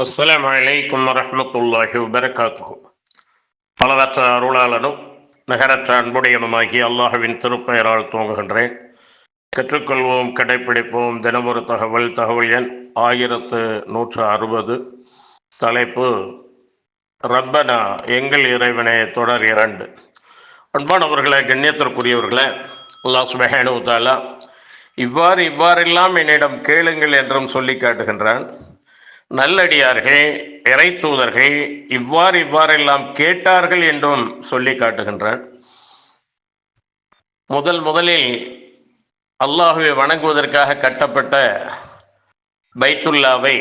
அஸ்லாம் வலைக்கம் வரமத்துல்லாஹி வபரகாத்துஹு. பலவற்ற அருளாளனும் நகரற்ற அன்புடையனுமாகி அல்லாஹ்வின் திருப்பெயரால் துவங்குகின்றேன். கற்றுக்கொள்வோம் கடைப்பிடிப்போம் தினமொரு தகவல் தகவல் எண் ஆயிரத்து நூற்று அறுபது. தலைப்பு ரப்பனா எங்கள் இறைவனை தொடர் இரண்டு. அன்பானவர்களை கண்ணியத்திற்குரியவர்களை அல்லாஹ் சுபஹானு தாலா இவ்வாறு இவ்வாறெல்லாம் என்னிடம் கேளுங்கள் என்றும் சொல்லி காட்டுகின்றான். நல்லடியார்கள் இறை தூதர்கள் இவ்வாறு இவ்வாறெல்லாம் கேட்டார்கள் என்றும் சொல்லி காட்டுகின்றார். முதல் முதலில் அல்லாஹுவை வணங்குவதற்காக கட்டப்பட்ட பைத்துல்லாவை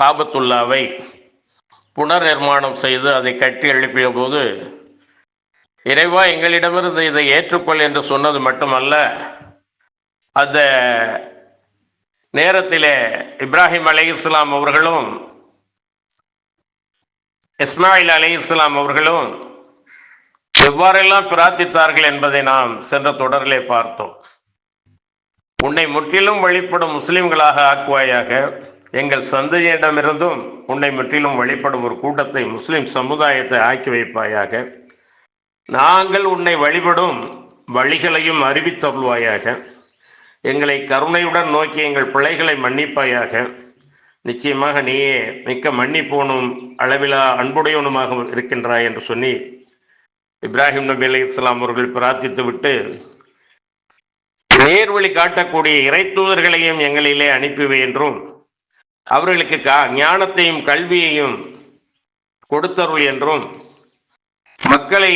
காபத்துல்லாவை புனர் நிர்மாணம் செய்து அதை கட்டி எழுப்பிய போது இறைவா எங்களிடமிருந்து இதை ஏற்றுக்கொள் என்று சொன்னது மட்டுமல்ல அந்த நேரத்திலே இப்ராஹிம் அலி இஸ்லாம் அவர்களும் இஸ்மாயில் அலி இஸ்லாம் அவர்களும் எவ்வாறெல்லாம் பிரார்த்தித்தார்கள் என்பதை நாம் சென்ற தொடரிலே பார்த்தோம். உன்னை முற்றிலும் வழிபடும் முஸ்லிம்களாக ஆக்குவாயாக எங்கள் சந்தையிடமிருந்தும் உன்னை முற்றிலும் வழிபடும் ஒரு கூட்டத்தை முஸ்லிம் சமுதாயத்தை ஆக்கி வைப்பாயாக நாங்கள் உன்னை வழிபடும் வழிகளையும் அறிவித்தருள்வாயாக. எங்களை கருணையுடன் நோக்கி எங்கள் பிள்ளைகளை மன்னிப்பாயாக. நிச்சயமாக நீயே மிக்க மன்னிப்போனும் அளவிலா அன்புடையவனுமாக இருக்கின்றாய் என்று சொல்லி இப்ராஹிம் நபி அலி இஸ்லாம் அவர்கள் பிரார்த்தித்து விட்டு நேர்வழி காட்டக்கூடிய இறை தூதர்களையும் எங்களிலே அனுப்பிவை என்றும் அவர்களுக்கு கா ஞானத்தையும் கல்வியையும் கொடுத்தருள் என்றும் மக்களை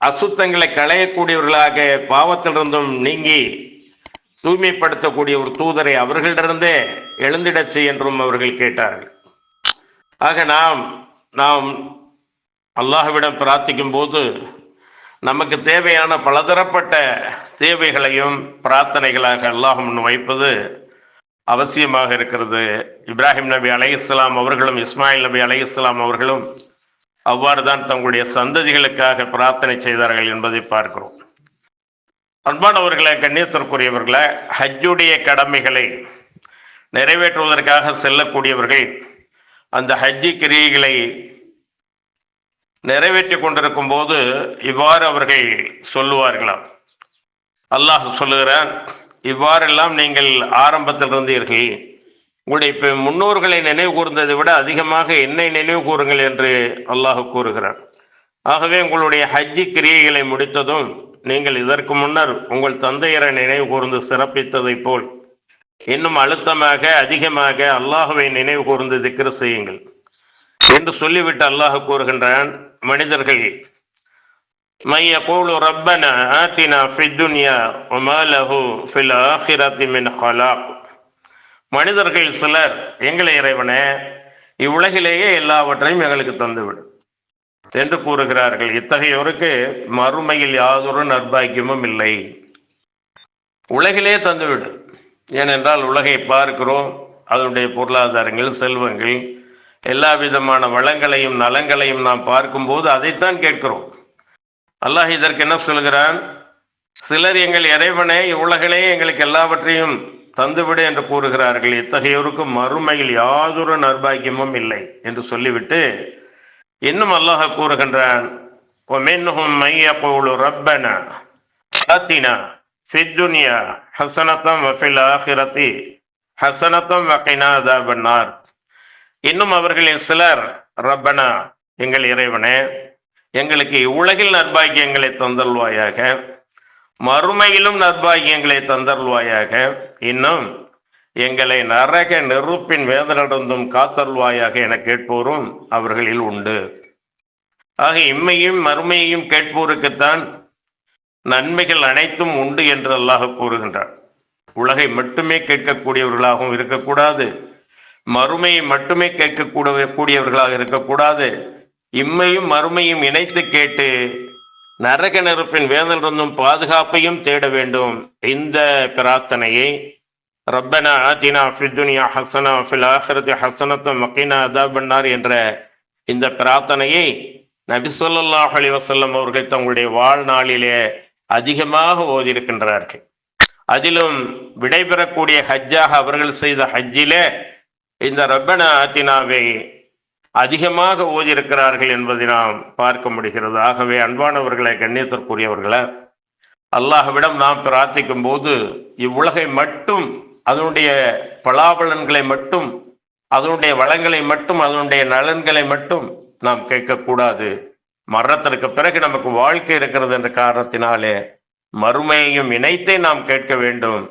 அசுத்தங்களை களையக்கூடியவர்களாக பாவத்திலிருந்தும் நீங்கி தூய்மைப்படுத்தக்கூடிய ஒரு தூதரை அவர்களிடந்தே எழுந்திடச் செய் என்றும் அவர்கள் கேட்டார்கள். ஆக நாம் நாம் அல்லாஹ்விடம் பிரார்த்திக்கும் போது நமக்கு தேவையான பலதரப்பட்ட தேவைகளையும் பிரார்த்தனைகளாக அல்லாஹ் முன் வைப்பது அவசியமாக இருக்கிறது. இப்ராஹிம் நபி அலை இஸ்லாம் அவர்களும் இஸ்மாயில் நபி அலை இஸ்லாம் அவர்களும் அவ்வாறு தான் தங்களுடைய சந்ததிகளுக்காக பிரார்த்தனை செய்தார்கள் என்பதை பார்க்கிறோம். அன்பானவர்களே கண்ணியத்திற்குரியவர்களே ஹஜ்ஜுடைய கடமைகளை நிறைவேற்றுவதற்காக செல்லக்கூடியவர்கள் அந்த ஹஜ்ஜி கிரியைகளை நிறைவேற்றி கொண்டிருக்கும் போது இவ்வாறு அவர்கள் சொல்லுவார்களாம். அல்லாஹ் சொல்லுகிறான் இவ்வாறெல்லாம் நீங்கள் ஆரம்பத்தில் இருந்தீர்கள். உங்களுடைய இப்போ முன்னோர்களை நினைவு கூர்ந்ததை விட அதிகமாக என்னை நினைவு கூறுங்கள் என்று அல்லாஹ் கூறுகிறான். ஆகவே உங்களுடைய ஹஜ்ஜி கிரியைகளை முடித்ததும் நீங்கள் இதற்கு முன்னர் உங்கள் தந்தையரை நினைவு கூர்ந்து சிறப்பித்ததைப் போல் இன்னும் அழுத்தமாக அதிகமாக அல்லாஹுவை நினைவு கூர்ந்து திக்ர செய்யுங்கள். என்று சொல்லிவிட்டு அல்லாஹ் கூறுகின்றான் மனிதர்கள் மைய கோலு ரப்பன ஆத்தினா ஃபித்துன்யா ஒமாலஹு ஃபில் மின் ஹலாக் மனிதர்கள் சிலர் எங்களை இறைவனே இவ்வுலகிலேயே எல்லாவற்றையும் எங்களுக்கு தந்துவிடும் என்று கூறுகிறார்கள். இத்தகையோருக்கு மறுமையில் யாதொரு நற்பாக்கியமும் இல்லை. உலகிலே தந்துவிடு. ஏனென்றால் உலகை பார்க்கிறோம். அதனுடைய பொருளாதாரங்கள் செல்வங்கள் எல்லா விதமான வளங்களையும் நலங்களையும் நாம் பார்க்கும்போது அதைத்தான் கேட்கிறோம். அல்லாஹ் இதற்கு என்ன சொல்கிறான்? சிலர் எங்கள் இறைவனே இவ்வுலகிலே எங்களுக்கு எல்லாவற்றையும் தந்துவிடு என்று கூறுகிறார்கள். இத்தகையோருக்கு மறுமையில் யாதொரு நர்பாக்கியமும் இல்லை என்று சொல்லிவிட்டு இன்னும் அல்லாஹ் கூறுகின்றான் ومنهم من يقول ربنا آتنا في الدنيا حسنة وفي الآخرة حسنة وقنا عذاب النار இன்னும் அவர்களில் சிலர் ரப்பனா எங்கள் இறைவனே எங்களுக்கு உலகில் நற்பாக்கியங்களை தந்தல்வாயாக மறுமையிலும் நற்பாக்கியங்களை தந்தல்வாயாக இன்னும் எங்களை நரக நெருப்பின் வேதனிடந்தும் காத்தல்வாயாக என கேட்போரும் அவர்களில் உண்டு. ஆக இம்மையும் மறுமையையும் கேட்போருக்குத்தான் நன்மைகள் அனைத்தும் உண்டு என்று அல்லாஹ் கூறுகின்றார் உலகை மட்டுமே கேட்கக்கூடியவர்களாகவும் இருக்கக்கூடாது மறுமையை மட்டுமே கேட்கக்கூட கூடியவர்களாக இருக்கக்கூடாது. இம்மையும் மறுமையும் இணைத்து கேட்டு நரக நெருப்பின் வேதனிடந்தும் பாதுகாப்பையும் தேட வேண்டும். இந்த பிரார்த்தனையை ரப்பனா ஆத்தினா ஃபித்துனியா ஹசனா ஃபில் ஆஹரத்தி ஹசனத்தம் மக்கினா அதாபன்னார் என்ற இந்த பிரார்த்தனையை நபி சொல்லாஹ் அலி வசல்லம் அவர்கள் தங்களுடைய வாழ்நாளிலே அதிகமாக ஓதியிருக்கின்றார்கள். அதிலும் விடைபெறக்கூடிய ஹஜ்ஜாக அவர்கள் செய்த ஹஜ்ஜிலே இந்த ரப்பன ஆத்தினாவை அதிகமாக ஓதியிருக்கிறார்கள் என்பதை நாம் பார்க்க முடிகிறது. ஆகவே அன்பானவர்களை கண்ணியத்திற்குரியவர்களை அல்லாஹ்விடம் நாம் பிரார்த்திக்கும் போது இவ்வுலகை மட்டும் அதனுடைய பலாபலன்களை மட்டும் அதனுடைய வளங்களை மட்டும் அதனுடைய நலன்களை மட்டும் நாம் கேட்கக்கூடாது. மரணத்திற்கு பிறகு நமக்கு வாழ்க்கை இருக்கிறது என்ற காரணத்தினாலே மறுமையையும் இணைத்தே நாம் கேட்க வேண்டும்.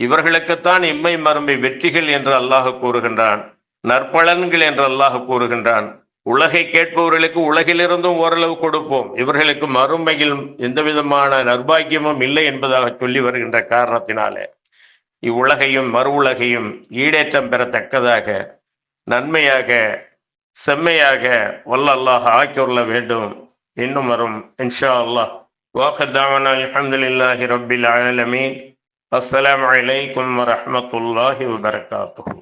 இவர்களுக்குத்தான் இம்மை மறுமை வெற்றிகள் என்று அல்லாஹ் கூறுகின்றான். நற்பலன்கள் என்று அல்லாஹ் கூறுகின்றான். உலகை கேட்பவர்களுக்கு உலகிலிருந்தும் ஓரளவு கொடுப்போம். இவர்களுக்கு மறுமையில் எந்த விதமான நர்பாக்கியமும் இல்லை என்பதாக சொல்லி வருகின்ற காரணத்தினாலே. இவ்வுலகையும் மறு உலகையும் ஈடேற்றம் பெறத்தக்கதாக நன்மையாக செம்மையாக வல்ல அல்லாஹ் ஆக்கியுள்ள வேண்டும். இன்னும் வரும். இன்ஷா அல்லாஹ். வாஹத்தாவனா அல்ஹம்துலில்லாஹி ரபில் ஆலமீன். அஸ்லாம் வலைக்கம் வரமத்துல்லாஹி வபரகாத்துஹு.